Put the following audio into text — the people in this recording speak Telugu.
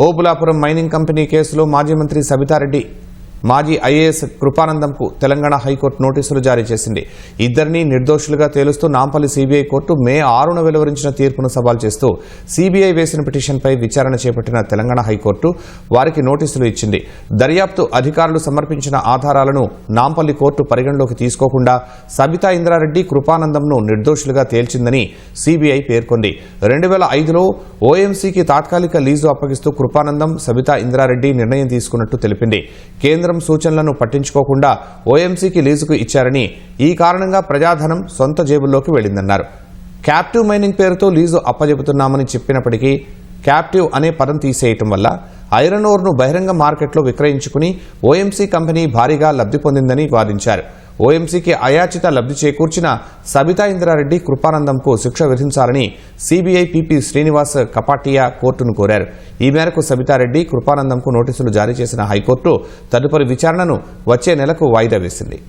ఓబులాపురం మైనింగ్ కంపెనీ కేసులో మాజీ మంత్రి సబితారెడ్డి మాజీ ఐఏఎస్ కృపానందంకు తెలంగాణ హైకోర్టు నోటీసులు జారీ చేసింది. ఇద్దరిని నిర్దోషులుగా తేలుస్తూ నాంపల్లి సీబీఐ కోర్టు మే ఆరున వెలువరించిన తీర్పును సవాల్ చేస్తూ సీబీఐ వేసిన పిటిషన్పై విచారణ చేపట్టిన తెలంగాణ హైకోర్టు వారికి నోటీసులు ఇచ్చింది. దర్యాప్తు అధికారులు సమర్పించిన ఆధారాలను నాంపల్లి కోర్టు పరిగణలోకి తీసుకోకుండా సబితా ఇంద్రారెడ్డి కృపానందంను నిర్దోషులుగా తేల్చిందని సీబీఐ పేర్కొంది. రెండు వేల ఐదులో ఓఎంసీకి తాత్కాలిక లీజు అప్పగిస్తూ కృపానందం సబితా ఇంద్రారెడ్డి నిర్ణయం తీసుకున్నట్టు తెలిపింది. కేంద్ర సూచనలను పట్టించుకోకుండా ఓఎంసీకి లీజుకు ఇచ్చారని ఈ కారణంగా ప్రజాధనం సొంత జేబుల్లోకి వెళ్ళిందన్నారు క్యాప్టివ్ మైనింగ్ పేరుతో లీజు అప్పజెపుతున్నామని చెప్పినప్పటికీ క్యాప్టివ్ అనే పదం తీసేయటం వల్ల ఐరన్ ఓర్ను బహిరంగ మార్కెట్లో విక్రయించుకుని ఓఎంసీ కంపెనీ భారీగా లబ్ధి పొందిందని వాదించారు. ఓఎంసీకి అయాచిత లబ్ధి చేకూర్చిన సబితా ఇంద్రారెడ్డి కృపానందంకు శిక్ష విధించాలని సీబీఐ పీపీ శ్రీనివాస్ కపాటియా కోర్టును కోరారు. ఈ మేరకు సబితారెడ్డి కృపానందంకు నోటీసులు జారీ చేసిన హైకోర్టు తదుపరి విచారణను వచ్చే నెలకు వాయిదా వేసింది.